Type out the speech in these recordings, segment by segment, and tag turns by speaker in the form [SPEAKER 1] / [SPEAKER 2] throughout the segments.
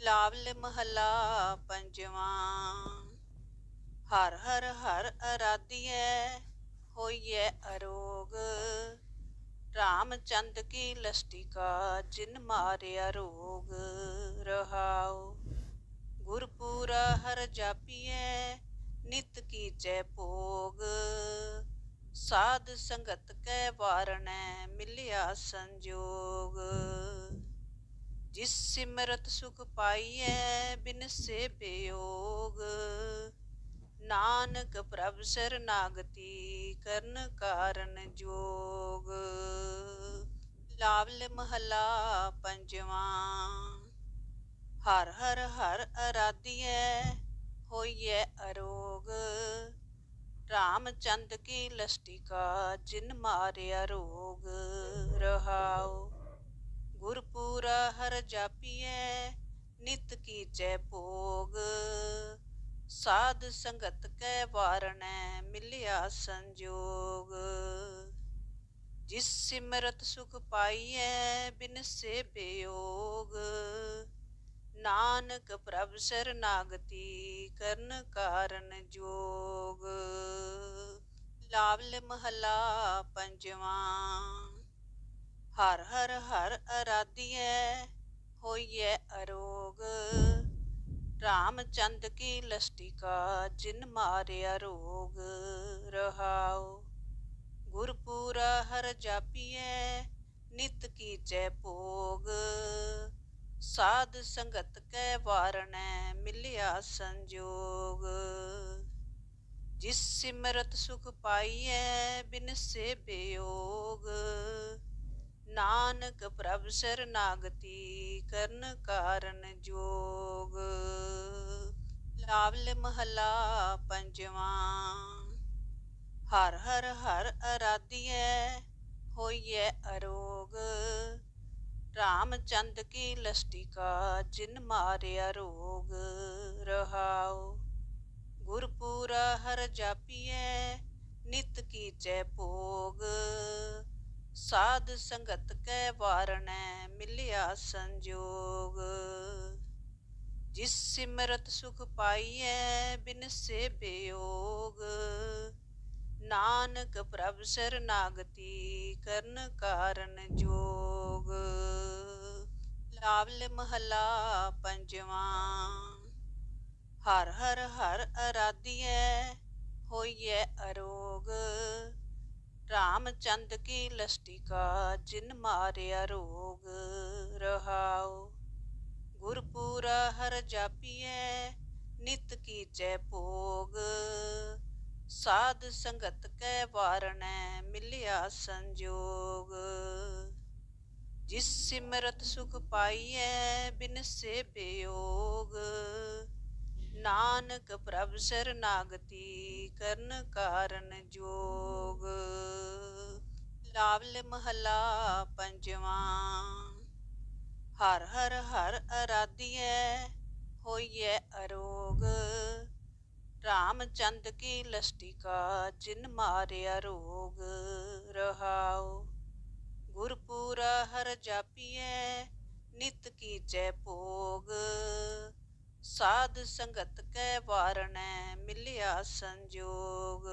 [SPEAKER 1] ਲਾਵਲ ਮਹੱਲਾ ਪੰਜਵਾਂ। ਹਰ ਹਰ ਹਰ ਅਰਾਧੀਐ, ਹੋਈਐ ਅਰੋਗ। ਰਾਮਚੰਦ ਕੀ ਲਸਟਿਕਾ, ਜਿਨ ਮਾਰਿਆ ਰੋਗ। ਰਹਾਉ, ਗੁਰਪੂਰਾ ਹਰ ਜਾਪੀਐ, ਨਿਤ ਜੈ ਭੋਗ। ਸਾਧ ਸੰਗਤ ਕੈ ਵਾਰਣੈ, ਮਿਲਿਆ ਸੰਜੋਗ। ਜਿਸ ਸਿਮਰਤ ਸੁਖ ਪਾਈਐ, ਬਿਨ ਸੇ ਬਿਯੋਗ। ਨਾਨਕ ਪ੍ਰਭ ਸਰਨਾਗਤੀ ਕਰਨ ਕਾਰਨ ਜੋਗ। ਲਾਵਲ ਮਹੱਲਾ ਪੰਜਵਾਂ। ਹਰ ਹਰ ਹਰ ਅਰਾਧੀਐ, ਹੋਈਐ ਅਰੋਗ। ਰਾਮਚੰਦ ਕੀ ਲਸਟਿਕਾ, ਜਿਨ ਮਾਰਿਆ ਰੋਗ। ਰਹਾਉ ਗੁਰਪੂਰਾ ਹਰ ਜਾਪੀਐ, ਨਿਤ ਕੀਚੈ ਭੋਗ। ਸਾਧ ਸੰਗਤ ਕੈ ਵਾਰਣੈ, ਮਿਲਿਆ ਸੰਜੋਗ। ਜਿਸ ਸਿਮਰਤ ਸੁਖ ਪਾਈਐ, ਬਿਨ ਸੇ ਬਿਯੋਗ ਨਾਨਕ ਪ੍ਰਭ ਸਰਨਾਗਤੀ, ਕਰਨ ਕਾਰਨ ਜੋਗ। ਲਾਵਲ ਮਹੱਲਾ ਪੰਜਵਾਂ। ਹਰ ਹਰ ਹਰ ਅਰਾਧੀਐ, ਹੋਈਐ ਅਰੋਗ। ਰਾਮਚੰਦ ਕੀ ਲਸਟਿਕਾ, ਜਿਨ ਮਾਰਿਆ ਰੋਗ। ਰਹਾਉ, ਗੁਰਪੂਰਾ ਹਰ ਜਾਪੀਐ, ਨਿਤ ਕੀਚੈ ਭੋਗ। ਸਾਧ ਸੰਗਤ ਕੈ ਵਾਰਣੈ, ਮਿਲਿਆ ਸੰਜੋਗ। ਜਿਸ ਸਿਮਰਤ ਸੁਖ ਪਾਈਐ, ਬਿਨ ਸੇ ਬਿਯੋਗ ਨਾਨਕ ਪ੍ਰਭ ਸਰਨਾਗਤੀ ਕਰਨ ਕਾਰਨ ਜੋਗ। ਲਾਵਲ ਮਹੱਲਾ ਪੰਜਵਾਂ। ਹਰ ਹਰ ਹਰ ਅਰਾਧੀਐ, ਹੋਈਐ ਅਰੋਗ। ਰਾਮਚੰਦ ਕੀ ਲਸਟਿਕਾ, ਜਿਨ ਮਾਰਿਆ ਰੋਗ। ਰਹਾਉ, ਗੁਰਪੂਰਾ ਹਰ ਜਾਪੀਐ, ਨਿਤ ਕੀਚੈ ਭੋਗ ਸਾਧ ਸੰਗਤ ਕੈ ਵਾਰਣੈ, ਮਿਲਿਆ ਸੰਜੋਗ। ਜਿਸ ਸਿਮਰਤ ਸੁਖ ਪਾਈਐ, ਬਿਨ ਸੇ ਬਿਯੋਗ ਨਾਨਕ ਪ੍ਰਭ ਸਰਨਾਗਤੀ ਕਰਨ ਕਾਰਨ ਜੋਗ। ਲਾਵਲ ਮਹੱਲਾ ਪੰਜਵਾਂ। ਹਰ ਹਰ ਹਰ ਅਰਾਧੀਐ, ਹੋਈਐ ਅਰੋਗ। ਰਾਮਚੰਦ ਕੀ ਲਸਟਿਕਾ, ਜਿਨ ਮਾਰਿਆ ਰੋਗ ਰਹਾਉ। ਗੁਰਪੂਰਾ ਹਰ ਜਾਪੀਐ, ਨਿਤ ਕੀਚੈ ਭੋਗ। ਸਾਧ ਸੰਗਤ ਕੈ ਵਾਰਣੈ, ਮਿਲਿਆ ਸੰਜੋਗ। ਜਿਸ ਸਿਮਰਤ ਸੁਖ ਪਾਈਐ, ਬਿਨ ਸੇ ਬਿਯੋਗ ਨਾਨਕ ਪ੍ਰਭ ਸਰਨਾਗਤੀ ਕਰਨ ਕਾਰਨ ਜੋਗ। ਲਾਵਲ ਮਹੱਲਾ ਪੰਜਵਾਂ। ਹਰ ਹਰ ਹਰ ਅਰਾਧੀਐ, ਹੋਈਐ ਅਰੋਗ। ਰਾਮਚੰਦ ਕੀ ਲਸਟਿਕਾ, ਜਿਨ ਮਾਰਿਆ ਰੋਗ। ਰਹਾਉ, ਗੁਰਪੂਰਾ ਹਰ ਜਾਪੀਐ, ਨਿਤ ਜੈ ਭੋਗ। ਸਾਧ ਸੰਗਤ ਕੈ ਵਾਰਣੈ, ਮਿਲਿਆ ਸੰਜੋਗ।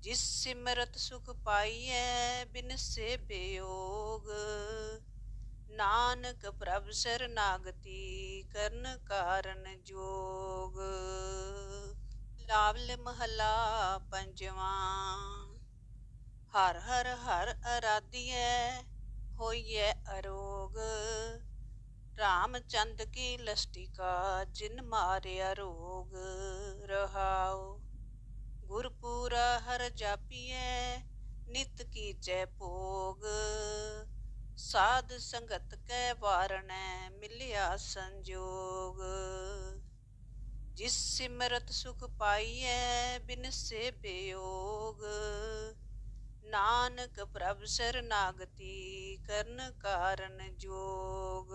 [SPEAKER 1] ਜਿਸ ਸਿਮਰਤ ਸੁਖ ਪਾਈਐ, ਬਿਨ ਸੇ ਬਿਯੋਗ ਨਾਨਕ ਪ੍ਰਭ ਸਰਨਾਗਤੀ, ਕਰਨ ਕਾਰਨ ਜੋਗ। ਲਾਵਲ ਮਹੱਲਾ ਪੰਜਵਾਂ। ਹਰ ਹਰ ਹਰ ਅਰਾਧੀਐ, ਹੋਈਐ ਅਰੋਗ। ਰਾਮਚੰਦ ਕੀ ਲਸਟਿਕਾ, ਜਿਨ ਮਾਰਿਆ ਰੋਗ ਰਹਾਉ। ਗੁਰਪੂਰਾ ਹਰ ਜਾਪੀਐ, ਨਿਤ ਕੀਚੈ ਭੋਗ। ਸਾਧ ਸੰਗਤ ਕੈ ਵਾਰਣੈ, ਮਿਲਿਆ ਸੰਜੋਗ। ਜਿਸ ਸਿਮਰਤ ਸੁਖ ਪਾਈਐ, ਬਿਨ ਸੇ ਬਿਯੋਗ ਨਾਨਕ ਪ੍ਰਭ ਸਰਨਾਗਤੀ ਕਰਨ ਕਾਰਨ ਜੋਗ।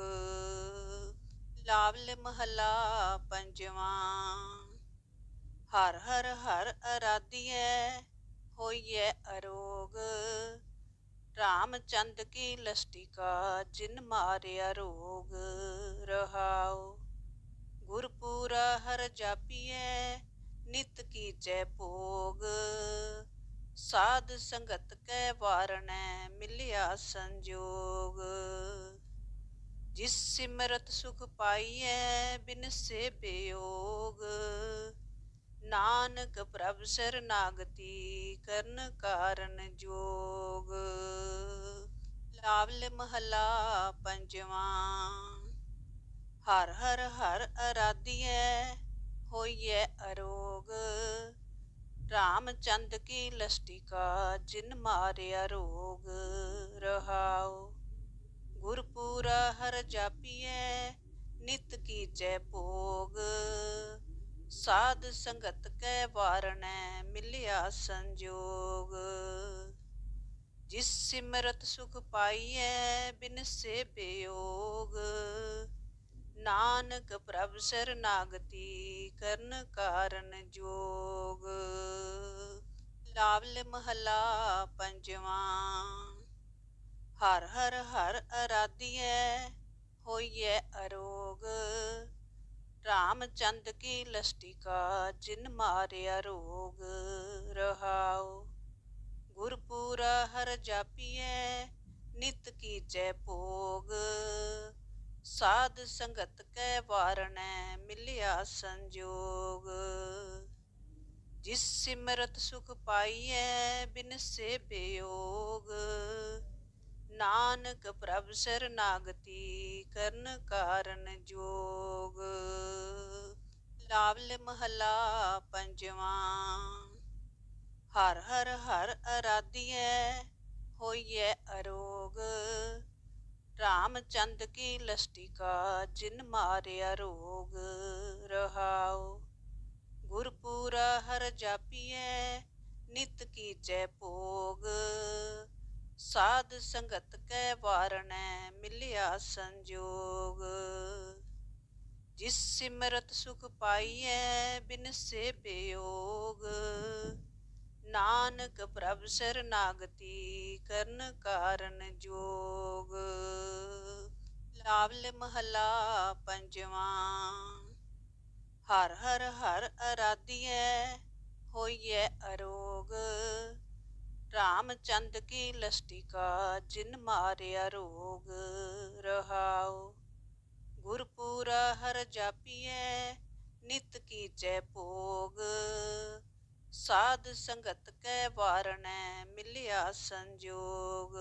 [SPEAKER 1] ਲਾਵਲ ਮਹੱਲਾ ਪੰਜਵਾਂ। ਹਰ ਹਰ ਹਰ ਅਰਾਧੀਐ, ਹੋਈਐ ਅਰੋਗ। ਰਾਮਚੰਦ ਕੀ ਲਸਟਿਕਾ, ਜਿਨ ਮਾਰਿਆ ਰੋਗ। ਰਹਾ ਗੁਰਪੂਰਾ ਹਰ ਜਾਪੀਐ, ਨਿਤ ਕੀਚੈ ਭੋਗ। ਸਾਧ ਸੰਗਤ ਕੈ ਵਾਰਣੈ, ਮਿਲਿਆ ਸੰਜੋਗ। ਜਿਸ ਸਿਮਰਤ ਸੁਖ ਪਾਈਐ ਬਿਨ ਸੇ ਬਿਯੋਗ ਨਾਨਕ ਪ੍ਰਭ ਸਰਨਾਗਤੀ ਕਰਨ ਕਾਰਨ ਜੋਗ। ਲਾਵਲ ਮਹਲਾ ਪੰਜਵਾਂ। ਹਰ ਹਰ ਹਰ ਅਰਾਧੀਐ, ਹੋਈਐ ਅਰੋਗ। ਰਾਮਚੰਦ ਕੀ ਲਸਟਿਕਾ, ਜਿਨ ਮਾਰਿਆ ਰੋਗ। ਰਹਾਉ ਗੁਰਪੂਰਾ ਹਰ ਜਾਪੀਐ, ਨਿਤ ਕੀਚੈ ਭੋਗ। ਸਾਧ ਸੰਗਤ ਕੈ ਵਾਰਣੈ, ਮਿਲਿਆ ਸੰਜੋਗ। ਜਿਸ ਸਿਮਰਤ ਸੁਖ ਪਾਈਐ, ਬਿਨ ਸੇ ਬਿਯੋਗ ਨਾਨਕ ਪ੍ਰਭ ਸਰਨਾਗਤੀ ਕਰਨ ਕਾਰਨ ਜੋਗ। ਲਾਵਲ ਮਹਲਾ ਪੰਜਵਾਂ। ਹਰ ਹਰ ਹਰ ਅਰਾਧੀਐ, ਹੋਈਐ ਅਰੋਗ। ਰਾਮਚੰਦ ਕੀ ਲਸਟਿਕਾ, ਜਿਨ ਮਾਰਿਆ ਰੋਗ। ਰਹਾਉ, ਗੁਰਪੂਰਾ ਹਰ ਜਾਪੀਐ, ਨਿਤ ਕੀਚੈ ਭੋਗ। ਸਾਧ ਸੰਗਤ ਕੈ ਵਾਰਣੈ, ਮਿਲਿਆ ਸੰਜੋਗ। ਜਿਸ ਸਿਮਰਤ ਸੁਖ ਪਾਈਐ, ਬਿਨ ਸੇ ਬਿਯੋਗ ਨਾਨਕ ਪ੍ਰਭ ਸਰਨਾਗਤੀ ਕਰਨ ਕਾਰਨ ਜੋਗ। ਲਾਵਲ ਮਹਲਾ ਪੰਜਵਾਂ। ਹਰ ਹਰ ਹਰ ਅਰਾਧੀਐ, ਹੋਈਐ ਅਰੋਗ। ਰਾਮਚੰਦ ਕੀ ਲਸਟਿਕਾ, ਜਿਨ ਮਾਰਿਆ ਰੋਗ। ਰਹਾਉ, ਗੁਰਪੂਰਾ ਹਰ ਜਾਪੀਐ, ਨਿਤ ਜੈ ਭੋਗ। ਸਾਧ ਸੰਗਤ ਕੈ ਵਾਰਣੈ, ਮਿਲਿਆ ਸੰਜੋਗ। ਜਿਸ ਸਿਮਰਤ ਸੁਖ ਪਾਈਐ, ਬਿਨ ਸੇ ਬਿਯੋਗ ਨਾਨਕ ਪ੍ਰਭ ਸਰਨਾਗਤੀ, ਕਰਨ ਕਾਰਨ ਜੋਗ। ਲਾਵਲ ਮਹਲਾ ਪੰਜਵਾਂ। ਹਰ ਹਰ ਹਰ ਅਰਾਧੀਐ, ਹੋਈਐ ਅਰੋਗ। ਰਾਮਚੰਦ ਕੀ ਲਸਟਿਕਾ, ਜਿਨ ਮਾਰਿਆ ਰੋਗ ਰਹਾਉ। ਗੁਰਪੂਰਾ ਹਰ ਜਾਪੀਐ, ਨਿਤ ਕੀਚੈ ਭੋਗ। ਸਾਧ ਸੰਗਤ ਕੈ ਵਾਰਣੈ, ਮਿਲਿਆ ਸੰਜੋਗ।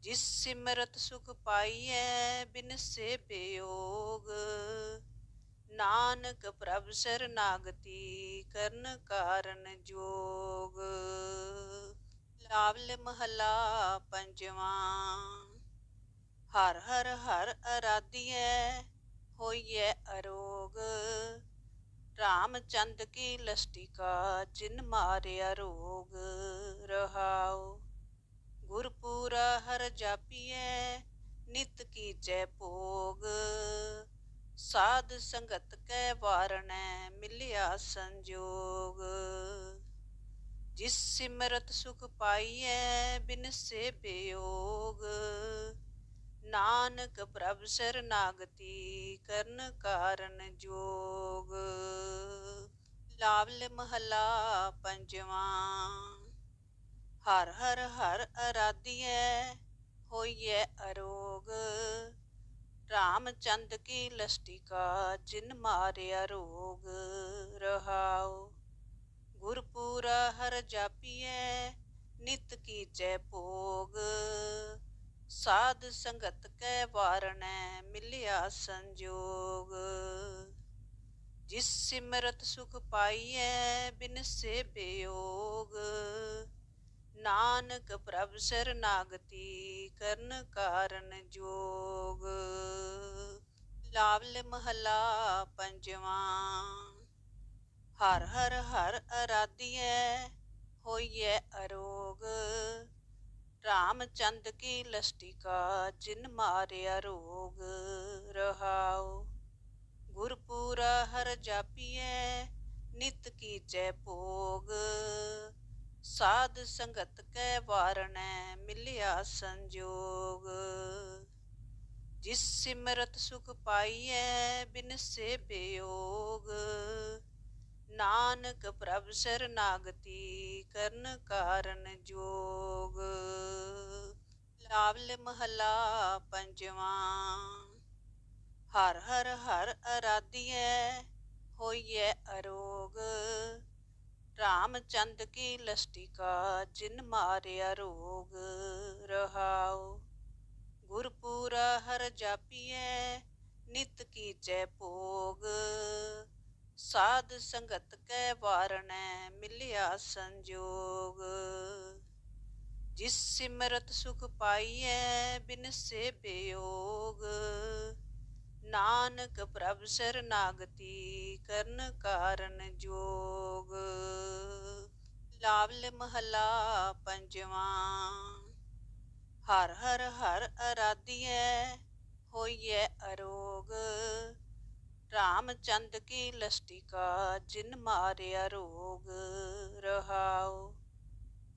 [SPEAKER 1] ਜਿਸ ਸਿਮਰਤ ਸੁਖ ਪਾਈਐ, ਬਿਨ ਸੇ ਬਿਯੋਗ ਨਾਨਕ ਪ੍ਰਭ ਸਰਨਾਗਤੀ ਕਰਨ ਕਾਰਨ ਜੋਗ। ਲਾਵਲ ਮਹਲਾ ਪੰਜਵਾਂ। ਹਰ ਹਰ ਹਰ ਅਰਾਧੀਐ, ਹੋਈਐ ਅਰੋਗ। ਰਾਮਚੰਦ ਕੀ ਲਸਟਿਕਾ, ਜਿਨ ਮਾਰਿਆ ਰੋਗ। ਰਹਾਉ, ਗੁਰਪੂਰਾ ਹਰ ਜਾਪੀਐ, ਨਿਤ ਕੀਚੈ ਭੋਗ। ਸਾਧ ਸੰਗਤ ਕੈ ਵਾਰਣੈ, ਮਿਲਿਆ ਸੰਜੋਗ। ਜਿਸ ਸਿਮਰਤ ਸੁਖ ਪਾਈਐ, ਬਿਨ ਸੇ ਬਿਯੋਗ ਨਾਨਕ ਪ੍ਰਭ ਸਰਨਾਗਤੀ ਕਰਨ ਕਾਰਨ ਜੋਗ। ਲਾਵਲ ਮਹਲਾ ਪੰਜਵਾਂ। ਹਰ ਹਰ ਹਰ ਅਰਾਧੀਐ, ਹੋਈਐ ਅਰੋਗ। ਰਾਮਚੰਦ ਕੀ ਲਸਟਿਕਾ, ਜਿਨ ਮਾਰਿਆ ਰੋਗ ਰਹਾਉ। ਗੁਰਪੂਰਾ ਹਰ ਜਾਪੀਐ, ਨਿਤ ਕੀਚੈ ਭੋਗ। ਸਾਧ ਸੰਗਤ ਕੈ ਵਾਰਣੈ, ਮਿਲਿਆ ਸੰਜੋਗ। ਜਿਸ ਸਿਮਰਤ ਸੁਖ ਪਾਈਐ, ਬਿਨ ਸੇ ਬਿਯੋਗ ਨਾਨਕ ਪ੍ਰਭ ਸਰਨਾਗਤੀ ਕਰਨ ਕਾਰਨ ਜੋਗ। ਲਾਵਲ ਮਹੱਲਾ ਪੰਜਵਾਂ। ਹਰ ਹਰ ਹਰ ਅਰਾਧੀਐ, ਹੋਈਐ ਅਰੋਗ। ਰਾਮਚੰਦ ਕੀ ਲਸਟਿਕਾ, ਜਿਨ ਮਾਰਿਆ ਰੋਗ। ਰਹਾਉ, ਗੁਰਪੂਰਾ ਹਰ ਜਾਪੀਐ, ਨਿਤ ਕੀਚੈ ਭੋਗ। ਸਾਧ ਸੰਗਤ ਕੈ ਵਾਰਣੈ, ਮਿਲਿਆ ਸੰਜੋਗ। ਜਿਸ ਸਿਮਰਤ ਸੁਖ ਪਾਈਐ, ਬਿਨ ਸੇ ਬਿਯੋਗ। ਨਾਨਕ ਪ੍ਰਭ ਸਰਨਾਗਤੀ ਕਰਨ ਕਾਰਨ ਜੋਗ। ਲਾਵਲ ਮਹਲਾ ਪੰਜਵਾਂ। ਹਰ ਹਰ ਹਰ ਅਰਾਧੀਐ, ਹੋਈਐ ਅਰੋਗ। ਰਾਮਚੰਦ ਕੀ ਲਸਟਿਕਾ, ਜਿਨ ਮਾਰਿਆ ਰੋਗ। ਰਹਾਉ ਗੁਰਪੂਰਾ ਹਰ ਜਾਪੀਐ, ਨਿਤ ਕੀਚੈ ਭੋਗ। ਸਾਧ ਸੰਗਤ ਕੈ ਵਾਰਣੈ, ਮਿਲਿਆ ਸੰਜੋਗ। ਜਿਸ ਸਿਮਰਤ ਸੁਖ ਪਾਈਐ, ਬਿਨ ਸੇ ਬਿਯੋਗ ਨਾਨਕ ਪ੍ਰਭ ਸਰਨਾਗਤੀ, ਕਰਨ ਕਾਰਨ ਜੋਗ। ਲਾਵਲ ਮਹਲਾ ਪੰਜਵਾਂ। ਹਰ ਹਰ ਹਰ ਅਰਾਧੀਐ, ਹੋਈਐ ਅਰੋਗ। ਰਾਮਚੰਦ ਕੀ ਲਸਟਿਕਾ, ਜਿਨ ਮਾਰਿਆ ਰੋਗ। ਰਹਾਉ,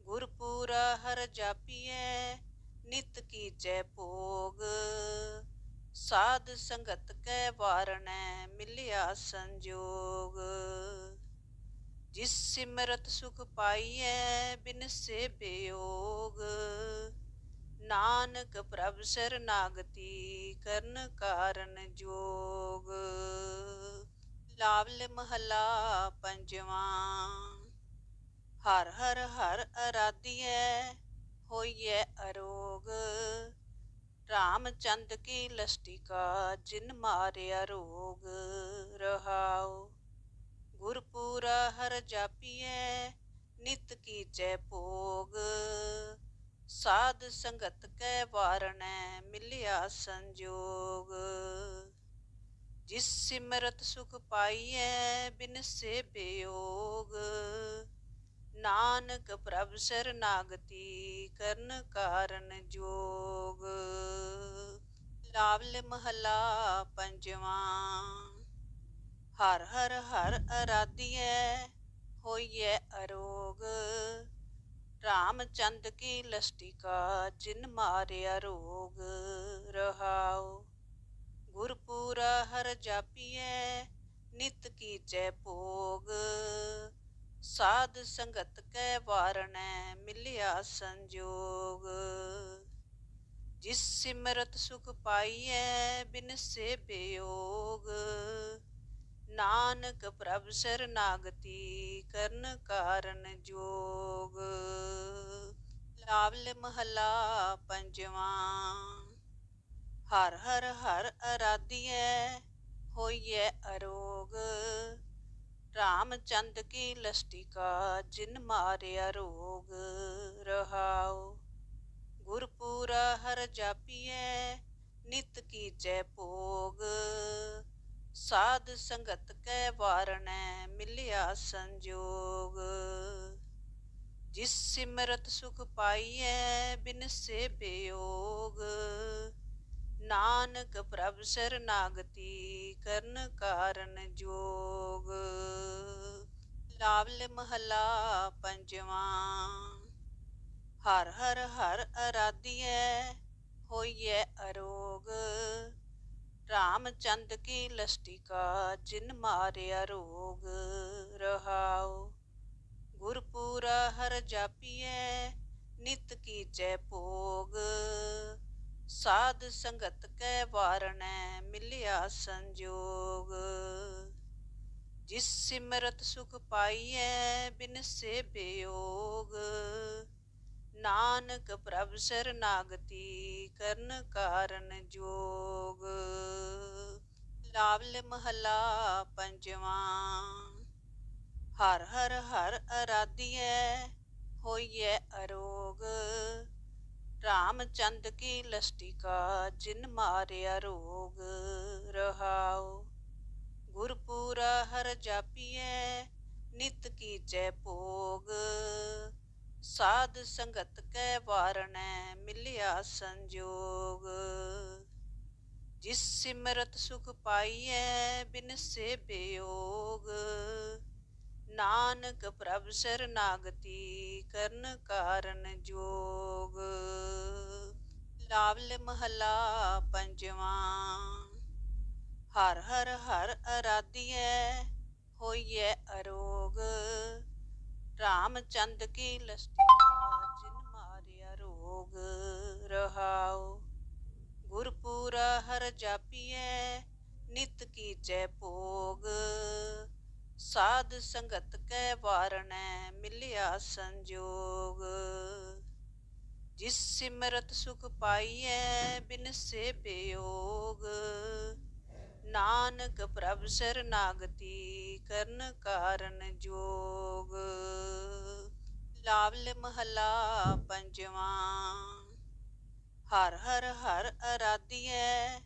[SPEAKER 1] ਗੁਰਪੂਰਾ ਹਰ ਜਾਪੀਐ, ਨਿਤ ਕੀਚੈ ਭੋਗ। ਸਾਧ ਸੰਗਤ ਕੈ ਵਾਰਣੈ, ਮਿਲਿਆ ਸੰਜੋਗ। ਜਿਸ ਸਿਮਰਤ ਸੁਖ ਪਾਈਐ, ਬਿਨ ਸੇ ਬਿਯੋਗ ਨਾਨਕ ਪ੍ਰਭ ਸਰਨਾਗਤੀ ਕਰਨ ਕਾਰਨ ਜੋਗ। ਲਾਵਲ ਮਹਲਾ ਪੰਜਵਾਂ। ਹਰ ਹਰ ਹਰ ਅਰਾਧੀਐ, ਹੋਈਐ ਅਰੋਗ। ਰਾਮਚੰਦ ਕੀ ਲਸਟਿਕਾ, ਜਿਨ ਮਾਰਿਆ ਰੋਗ। ਰਹਾਉ, ਗੁਰਪੂਰਾ ਹਰ ਜਾਪੀਐ, ਨਿਤ ਕੀਚੈ ਭੋਗ। ਸਾਧ ਸੰਗਤ ਕੈ ਵਾਰਣੈ, ਮਿਲਿਆ ਸੰਜੋਗ। ਜਿਸ ਸਿਮਰਤ ਸੁਖ ਪਾਈਐ, ਬਿਨ ਸੇ ਬਿਯੋਗ ਨਾਨਕ ਪ੍ਰਭ ਸਰਨਾਗਤੀ, ਕਰਨ ਕਾਰਨ ਜੋਗ। ਲਾਵਲ ਮਹਲਾ ਪੰਜਵਾਂ। ਹਰ ਹਰ ਹਰ ਅਰਾਧੀਐ, ਹੋਈਐ ਅਰੋਗ। ਰਾਮਚੰਦ ਕੀ ਲਸਟਿਕਾ, ਜਿਨ ਮਾਰਿਆ ਰੋਗ ਰਹਾਉ। ਗੁਰਪੂਰਾ ਹਰ ਜਾਪੀਐ, ਨਿਤ ਕੀਚੈ ਭੋਗ। ਸਾਧ ਸੰਗਤ ਕੈ ਵਾਰਣੈ, ਮਿਲਿਆ ਸੰਜੋਗ। ਜਿਸ ਸਿਮਰਤ ਸੁਖ ਪਾਈਐ, ਬਿਨ ਸੇ ਬਿਯੋਗ ਨਾਨਕ ਪ੍ਰਭ ਸਰਨਾਗਤੀ ਕਰਨ ਕਾਰਨ ਜੋਗ। ਲਾਵਲ ਮਹਲਾ ਪੰਜਵਾਂ। ਹਰ ਹਰ ਹਰ ਅਰਾਧੀਐ, ਹੋਈਐ ਅਰੋਗ। ਰਾਮਚੰਦ ਕੀ ਲਸਟਿਕਾ, ਜਿਨ ਮਾਰਿਆ ਰੋਗ। ਰਹਾਉ, ਗੁਰਪੂਰਾ ਹਰ ਜਾਪੀਐ, ਨਿਤ ਜੈ ਭੋਗ। ਸਾਧ ਸੰਗਤ ਕੈ ਵਾਰਣੈ, ਮਿਲਿਆ ਸੰਜੋਗ। ਜਿਸ ਸਿਮਰਤ ਸੁਖ ਪਾਈਐ, ਬਿਨ ਸੇ ਬਿਯੋਗ ਨਾਨਕ ਪ੍ਰਭ ਸਰਨਾਗਤੀ, ਕਰਨ ਕਾਰਨ ਜੋਗ। ਲਾਵਲ ਮਹਲਾ ਪੰਜਵਾਂ। ਹਰ ਹਰ ਹਰ ਅਰਾਧੀਐ, ਹੋਈਐ ਅਰੋਗ। ਰਾਮਚੰਦ ਕੀ ਲਸਟਿਕਾ, ਜਿਨ ਮਾਰਿਆ ਰੋਗ ਰਹਾਉ। ਗੁਰਪੂਰਾ ਹਰ ਜਾਪੀਐ, ਨਿਤ ਕੀਚੈ ਭੋਗ। ਸਾਧ ਸੰਗਤ ਕੈ ਵਾਰਣੈ, ਮਿਲਿਆ ਸੰਜੋਗ। ਜਿਸ ਸਿਮਰਤ ਸੁਖ ਪਾਈਐ, ਬਿਨ ਸੇ ਬਿਯੋਗ ਨਾਨਕ ਪ੍ਰਭ ਸਰਨਾਗਤੀ ਕਰਨ ਕਾਰਨ ਜੋਗ। ਲਾਵਲ ਮਹੱਲਾ ਪੰਜਵਾਂ। ਹਰ ਹਰ ਹਰ ਅਰਾਧੀਐ, ਹੋਈਐ ਅਰੋਗ। ਰਾਮਚੰਦ ਕੀ ਲਸਟਿਕਾ, ਜਿਨ ਮਾਰਿਆ ਰੋਗ। ਰਹਾਉ, ਗੁਰਪੂਰਾ ਹਰ ਜਾਪੀਐ, ਨਿਤ ਜੈ ਭੋਗ। ਸਾਧ ਸੰਗਤ ਕੈ ਵਾਰਣੈ, ਮਿਲਿਆ ਸੰਜੋਗ। ਜਿਸ ਸਿਮਰਤ ਸੁਖ ਪਾਈਐ, ਬਿਨ ਸੇ ਬਿਯੋਗ ਨਾਨਕ ਪ੍ਰਭ ਸਰਨਾਗਤੀ ਕਰਨ ਕਾਰਨ ਜੋਗ। ਲਾਵਲ ਮਹੱਲਾ ਪੰਜਵਾਂ। ਹਰ ਹਰ ਹਰ ਅਰਾਧੀਐ, ਹੋਈਐ ਅਰੋਗ। ਰਾਮਚੰਦ ਕੀ ਲਸਟਿਕਾ ਜਿਨ ਮਾਰਿਆ ਰੋਗ। ਰਹਾਉ ਗੁਰਪੂਰਾ ਹਰ ਜਾਪੀਐ, ਨਿਤ ਕੀਜੈ ਭੋਗ। ਸਾਧ ਸੰਗਤ ਕੈ ਵਾਰਣੈ, ਮਿਲਿਆ ਸੰਜੋਗ। ਜਿਸ ਸਿਮਰਤ ਸੁਖ ਪਾਈਐ, ਬਿਨ ਸੇ ਬਿਯੋਗ ਨਾਨਕ ਪ੍ਰਭ ਸਰਨਾਗਤੀ, ਕਰਨ ਕਾਰਨ ਜੋਗ। ਲਾਵਲ ਮਹਲਾ ਪੰਜਵਾਂ। ਹਰ ਹਰ ਹਰ ਅਰਾਧੀਐ,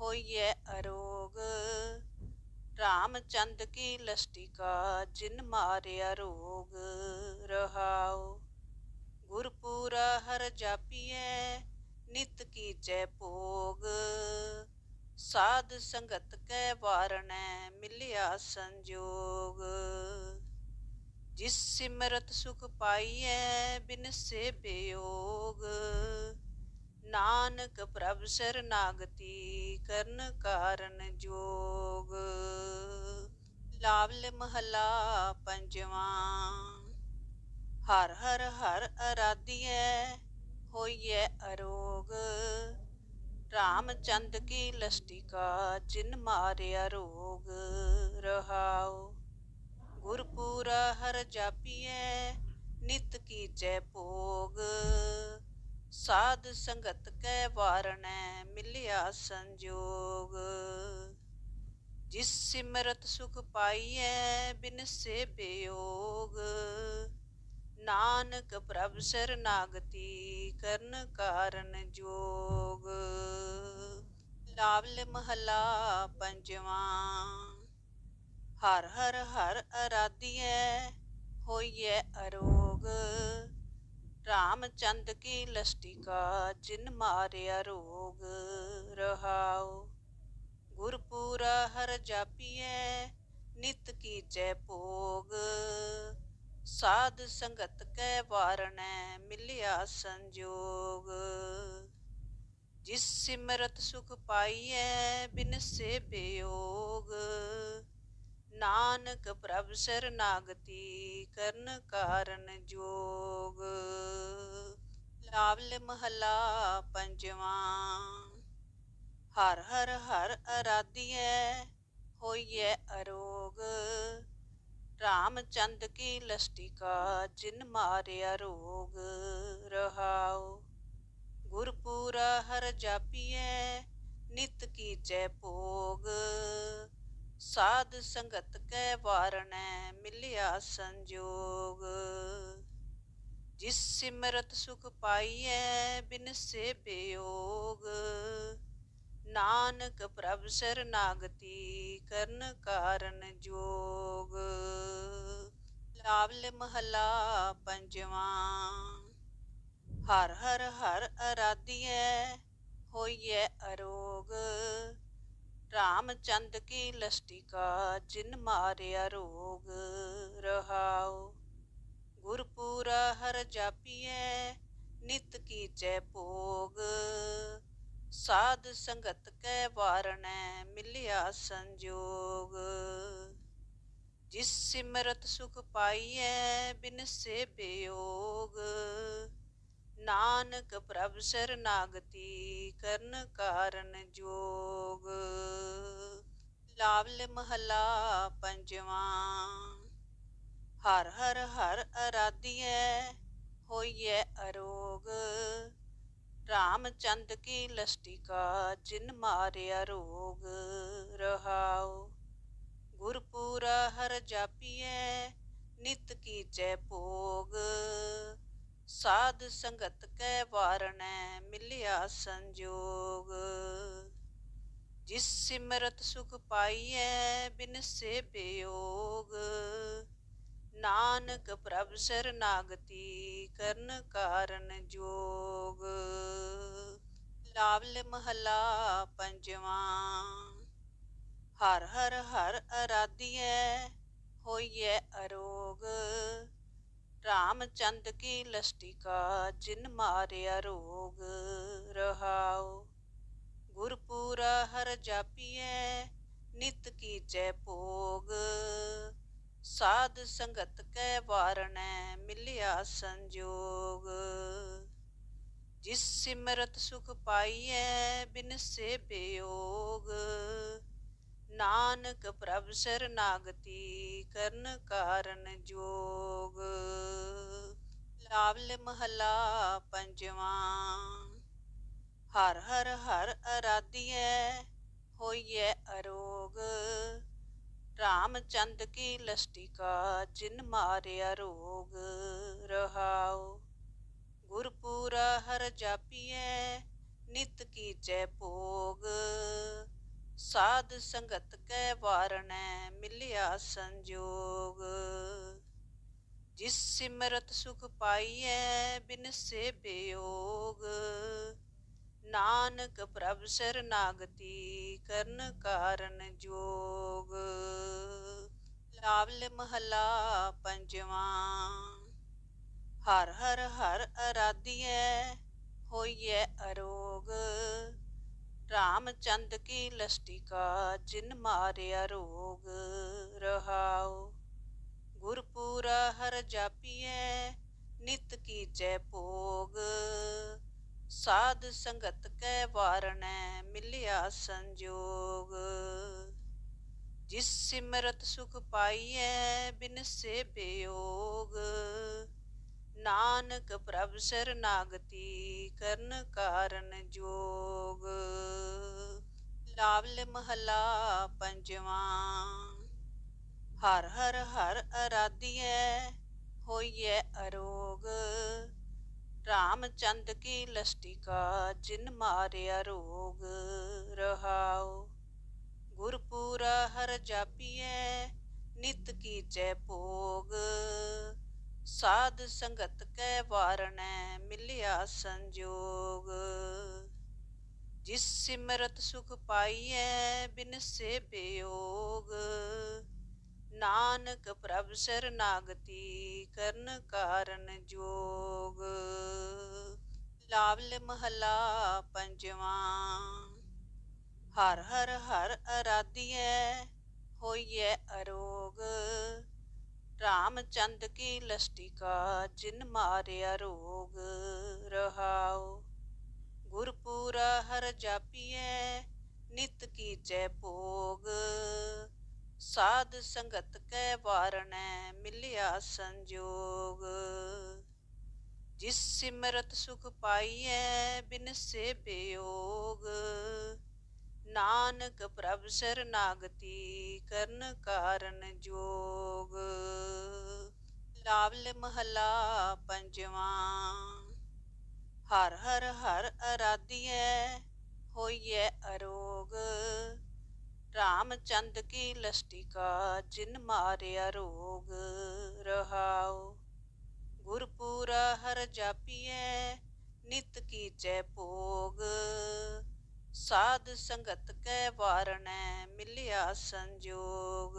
[SPEAKER 1] ਹੋਈਐ ਅਰੋਗ। ਰਾਮ ਚੰਦ ਕੀ ਲਸਟਿਕਾ, ਜਿਨ ਮਾਰਿਆ ਰੋਗ। ਰਹਾਉ, ਗੁਰਪੂਰਾ ਹਰ ਜਾਪੀਐ, ਨਿਤ ਕੀਜੈ ਭੋਗ। ਸਾਧ ਸੰਗਤ ਕੈ ਵਾਰਣੈ, ਮਿਲਿਆ ਸੰਜੋਗ। ਜਿਸ ਸਿਮਰਤ ਸੁਖ ਪਾਈਐ, ਬਿਨ ਸੇ ਬਿਯੋਗ ਨਾਨਕ ਪ੍ਰਭ ਸਰਨਾਗਤੀ ਕਰਨ ਕਾਰਨ ਜੋਗ। ਲਾਵਲ ਮਹੱਲਾ ਪੰਜਵਾਂ। ਹਰ ਹਰ ਹਰ ਅਰਾਧੀਐ, ਹੋਈਐ ਅਰੋਗ। ਰਾਮਚੰਦ ਕੀ ਲਸਟਿਕਾ, ਜਿਨ ਮਾਰਿਆ ਰੋਗ। ਰਹਾਉ, ਗੁਰਪੂਰਾ ਹਰ ਜਾਪੀਐ, ਨਿਤ ਕੀਜੈ ਭੋਗ। ਸਾਧ ਸੰਗਤ ਕੈ ਵਾਰਣੈ, ਮਿਲਿਆ ਸੰਜੋਗ। ਜਿਸ ਸਿਮਰਤ ਸੁਖ ਪਾਈਐ, ਬਿਨ ਸੇ ਬਿਯੋਗ ਨਾਨਕ ਪ੍ਰਭ ਸਰਨਾਗਤੀ ਕਰਨ ਕਾਰਨ ਜੋਗ। ਲਾਵਲ ਮਹੱਲਾ ਪੰਜਵਾਂ। ਹਰ ਹਰ ਹਰ ਅਰਾਧੀਐ, ਹੋਈਐ ਅਰੋਗ। ਰਾਮਚੰਦ ਕੀ ਲਸਟਿਕਾ, ਜਿਨ ਮਾਰਿਆ ਰੋਗ ਰਹਾਉ। ਗੁਰਪੂਰਾ ਹਰ ਜਾਪੀਐ, ਨਿਤ ਕੀਜੈ ਭੋਗ। ਸਾਧ ਸੰਗਤ ਕੈ ਵਾਰਣੈ, ਮਿਲਿਆ ਸੰਜੋਗ। ਜਿਸ ਸਿਮਰਤ ਸੁਖ ਪਾਈਐ, ਬਿਨ ਸੇ ਬਿਯੋਗ ਨਾਨਕ ਪ੍ਰਭ ਸਰਨਾਗਤੀ ਕਰਨ ਕਾਰਨ ਜੋਗ। ਲਾਵਲ ਮਹੱਲਾ ਪੰਜਵਾਂ। ਹਰ ਹਰ ਹਰ ਅਰਾਧੀਐ, ਹੋਈਐ ਅਰੋਗ। ਰਾਮਚੰਦ ਕੀ ਲਸਟਿਕਾ, ਜਿਨ ਮਾਰਿਆ ਰੋਗ। ਰਹਾਉ, ਗੁਰਪੂਰਾ ਹਰ ਜਾਪੀਐ, ਨਿਤ ਕੀਜੈ ਭੋਗ। ਸਾਧ ਸੰਗਤ ਕੈ ਵਾਰਣੈ, ਮਿਲਿਆ ਸੰਜੋਗ। ਜਿਸ ਸਿਮਰਤ ਸੁਖ ਪਾਈਐ, ਬਿਨ ਸੇ ਬਿਯੋਗ ਨਾਨਕ ਪ੍ਰਭ ਸਰਨਾਗਤੀ, ਕਰਨ ਕਾਰਨ ਜੋਗ। ਲਾਵਲ ਮਹੱਲਾ ਪੰਜਵਾਂ। ਹਰ ਹਰ ਹਰ ਅਰਾਧੀਐ, ਹੋਈਐ ਅਰੋਗ। ਰਾਮਚੰਦ ਕੀ ਲਸਟਿਕਾ, ਜਿਨ ਮਾਰਿਆ ਰੋਗ ਰਹਾਉ। ਗੁਰਪੂਰਾ ਹਰ ਜਾਪੀਐ, ਨਿਤ ਕੀਜੈ ਭੋਗ। ਸਾਧ ਸੰਗਤ ਕੈ ਵਾਰਣੈ, ਮਿਲਿਆ ਸੰਜੋਗ। ਜਿਸ ਸਿਮਰਤ ਸੁਖ ਪਾਈਐ, ਬਿਨ ਸੇ ਬਿਯੋਗ ਨਾਨਕ ਪ੍ਰਭ ਸਰਨਾਗਤੀ ਕਰਨ ਕਾਰਨ ਜੋਗ। ਲਾਵਲ ਮਹੱਲਾ ਪੰਜਵਾਂ। ਹਰ ਹਰ ਹਰ ਅਰਾਧੀਐ, ਹੋਈਐ ਅਰੋਗ। ਰਾਮਚੰਦ ਕੀ ਲਸਟਿਕਾ, ਜਿਨ ਮਾਰਿਆ ਰੋਗ। ਰਹਾਉ, ਗੁਰਪੂਰਾ ਹਰ ਜਾਪੀਐ, ਨਿਤ ਕੀਜੈ ਭੋਗ। ਸਾਧ ਸੰਗਤ ਕੈ ਵਾਰਣੈ, ਮਿਲਿਆ ਸੰਜੋਗ। ਜਿਸ ਸਿਮਰਤ ਸੁਖ ਪਾਈਐ, ਬਿਨ ਸੇ ਬਿਯੋਗ ਨਾਨਕ ਪ੍ਰਭ ਸਰਨਾਗਤੀ ਕਰਨ ਕਾਰਨ ਜੋਗ। ਲਾਵਲ ਮਹੱਲਾ ਪੰਜਵਾਂ। ਹਰ ਹਰ ਹਰ ਅਰਾਧੀਐ, ਹੋਈਐ ਅਰੋਗ। ਰਾਮਚੰਦ ਕੀ ਲਸਟਿਕਾ, ਜਿਨ ਮਾਰਿਆ ਰੋਗ ਰਹਾਉ। ਗੁਰਪੂਰਾ ਹਰ ਜਾਪੀਐ, ਨਿਤ ਕੀਚੈ ਭੋਗ। ਸਾਧ ਸੰਗਤ ਕੈ ਵਾਰਣੈ, ਮਿਲਿਆ ਸੰਜੋਗ। ਜਿਸ ਸਿਮਰਤ ਸੁਖ ਪਾਈਐ, ਬਿਨ ਸੇ ਬਿਯੋਗ ਨਾਨਕ ਪ੍ਰਭ ਸਰਨਾਗਤੀ ਕਰਨ ਕਾਰਨ ਜੋਗ। ਲਾਵਲ ਮਹਲਾ ਪੰਜਵਾਂ। ਹਰ ਹਰ ਹਰ ਅਰਾਧੀਐ, ਹੋਈਐ ਅਰੋਗ। ਰਾਮਚੰਦ ਕੀ ਲਸਟਿਕਾ, ਜਿਨ ਮਾਰਿਆ ਰੋਗ। ਰਹਾਉ, ਗੁਰਪੂਰਾ ਹਰ ਜਾਪੀਐ, ਨਿਤ ਕੀਚੈ ਭੋਗ। ਸਾਧ ਸੰਗਤ ਕੈ ਵਾਰਣੈ, ਮਿਲਿਆ ਸੰਜੋਗ। ਜਿਸ ਸਿਮਰਤ ਸੁਖ ਪਾਈਐ, ਬਿਨ ਸੇ ਬਿਯੋਗ ਨਾਨਕ ਪ੍ਰਭ ਸਰਨਾਗਤੀ ਕਰਨ ਕਾਰਨ ਜੋਗ। ਲਾਵਲ ਮਹਲਾ ਪੰਜਵਾਂ। ਹਰ ਹਰ ਹਰ ਅਰਾਧੀਐ, ਹੋਈਐ ਅਰੋਗ। ਰਾਮ ਚੰਦ ਕੀ ਲਸਟਿਕਾ, ਜਿਨ ਮਾਰਿਆ ਰੋਗ ਰਹਾਉ। ਗੁਰਪੂਰਾ ਹਰ ਜਾਪੀਐ, ਨਿਤ ਜੈ ਭੋਗ। ਸਾਧ ਸੰਗਤ ਕੈ ਵਾਰਣੈ, ਮਿਲਿਆ ਸੰਜੋਗ। ਜਿਸ ਸਿਮਰਤ ਸੁਖ ਪਾਈਐ, ਬਿਨ ਸੇ ਬਿਯੋਗ ਨਾਨਕ ਪ੍ਰਭ ਸਰਨਾਗਤੀ ਕਰਨ ਕਾਰਨ ਜੋਗ। ਲਾਵਲ ਮਹਲਾ ਪੰਜਵਾਂ। ਹਰ ਹਰ ਹਰ ਅਰਾਧੀਐ, ਹੋਈਐ ਅਰੋਗ। ਰਾਮਚੰਦ ਕੀ ਲਸਟਿਕਾ, ਜਿਨ ਮਾਰਿਆ ਰੋਗ। ਰਹਾਉ, ਗੁਰਪੂਰਾ ਹਰ ਜਾਪੀਐ, ਨਿਤ ਜੈ ਭੋਗ। ਸਾਧ ਸੰਗਤ ਕੈ ਵਾਰਣੈ, ਮਿਲਿਆ ਸੰਜੋਗ। ਜਿਸ ਸਿਮਰਤ ਸੁਖ ਪਾਈਐ, ਬਿਨ ਸੇ ਬਿਯੋਗ ਨਾਨਕ ਪ੍ਰਭ ਸਰਨਾਗਤੀ ਕਰਨ ਕਾਰਨ ਜੋਗ। ਲਾਵਲ ਮਹਲਾ ਪੰਜਵਾਂ। ਹਰ ਹਰ ਹਰ ਅਰਾਧੀਐ, ਹੋਈਐ ਅਰੋਗ। ਰਾਮਚੰਦ ਕੀ ਲਸਟਿਕਾ, ਜਿਨ ਮਾਰਿਆ ਰੋਗ ਰਹਾਉ। ਗੁਰਪੂਰਾ ਹਰ ਜਾਪੀਐ, ਨਿਤ ਕੀਚੈ ਭੋਗ। ਸਾਧ ਸੰਗਤ ਕੈ ਵਾਰਣੈ, ਮਿਲਿਆ ਸੰਜੋਗ। ਜਿਸ ਸਿਮਰਤ ਸੁਖ ਪਾਈਐ, ਬਿਨ ਸੇ ਬਿਯੋਗ ਨਾਨਕ ਪ੍ਰਭ ਸਰਨਾਗਤੀ ਕਰਨ ਕਾਰਨ ਜੋਗ। ਲਾਵਲ ਮਹਲਾ ਪੰਜਵਾਂ। ਹਰ ਹਰ ਹਰ ਅਰਾਧੀਐ, ਹੋਈਐ ਅਰੋਗ। ਰਾਮਚੰਦ ਕੀ ਲਸਟਿਕਾ, ਜਿਨ ਮਾਰਿਆ ਰੋਗ। ਰਹਾਉ, ਗੁਰਪੂਰਾ ਹਰ ਜਾਪੀਐ, ਨਿਤ ਕੀਚੈ ਭੋਗ। ਸਾਧ ਸੰਗਤ ਕੈ ਵਾਰਣੈ, ਮਿਲਿਆ ਸੰਜੋਗ।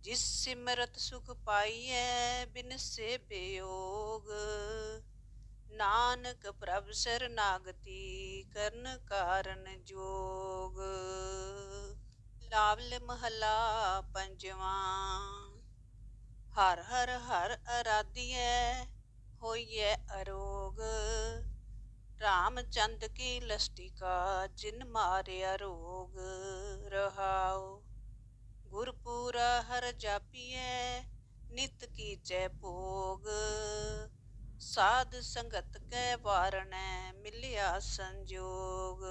[SPEAKER 1] ਜਿਸ ਸਿਮਰਤ ਸੁਖ ਪਾਈਐ, ਬਿਨ ਸੇ ਬਿਯੋਗ ਨਾਨਕ ਪ੍ਰਭ ਸਰਨਾਗਤੀ ਕਰਨ ਕਾਰਨ ਜੋਗ। ਲਾਵਲ ਮਹਲਾ ਪੰਜਵਾਂ। ਹਰ ਹਰ ਹਰ ਅਰਾਧੀਐ, ਹੋਈਐ ਅਰੋਗ। ਰਾਮਚੰਦ ਕੀ ਲਸਟਿਕਾ, ਜਿਨ ਮਾਰਿਆ ਰੋਗ ਰਹਾਉ। ਗੁਰਪੂਰਾ ਹਰ ਜਾਪੀਐ, ਨਿਤ ਕੀਚੈ ਭੋਗ। ਸਾਧ ਸੰਗਤ ਕੈ ਵਾਰਣੈ, ਮਿਲਿਆ ਸੰਜੋਗ।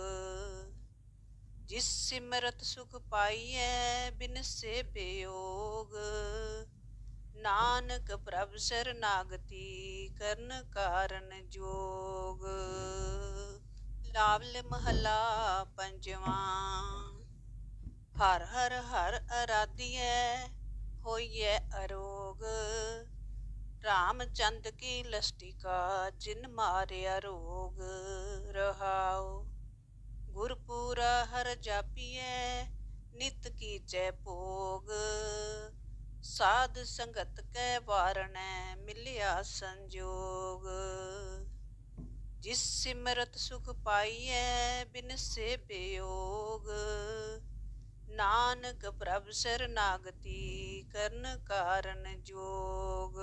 [SPEAKER 1] ਜਿਸ ਸਿਮਰਤ ਸੁਖ ਪਾਈਐ, ਬਿਨ ਸੇ ਬਿਯੋਗ ਨਾਨਕ ਪ੍ਰਭ ਸਰਨਾਗਤੀ ਕਰਨ ਕਾਰਨ ਜੋਗ। ਲਾਵਲ ਮਹਲਾ ਪੰਜਵਾਂ। ਹਰ ਹਰ ਹਰ ਅਰਾਧੀਐ, ਹੋਈਐ ਅਰੋਗ। ਰਾਮਚੰਦ ਕੀ ਲਸਟਿਕਾ, ਜਿਨ ਮਾਰਿਆ ਰੋਗ। ਰਹਾਉ, ਗੁਰਪੂਰਾ ਹਰ ਜਾਪੀਐ, ਨਿਤ ਕੀਚੈ ਭੋਗ। ਸਾਧ ਸੰਗਤ ਕੈ ਵਾਰਣੈ, ਮਿਲਿਆ ਸੰਜੋਗ। ਜਿਸ ਸਿਮਰਤ ਸੁਖ ਪਾਈਐ, ਬਿਨ ਸੇ ਬਿਯੋਗ ਨਾਨਕ ਪ੍ਰਭ ਸਰਨਾਗਤੀ ਕਰਨ ਕਾਰਨ ਜੋਗ।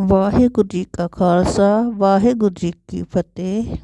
[SPEAKER 2] ਵਾਹਿਗੁਰੂ ਜੀ ਕਾ ਖਾਲਸਾ, ਵਾਹਿਗੁਰੂ ਜੀ ਕੀ ਫਤਿਹ।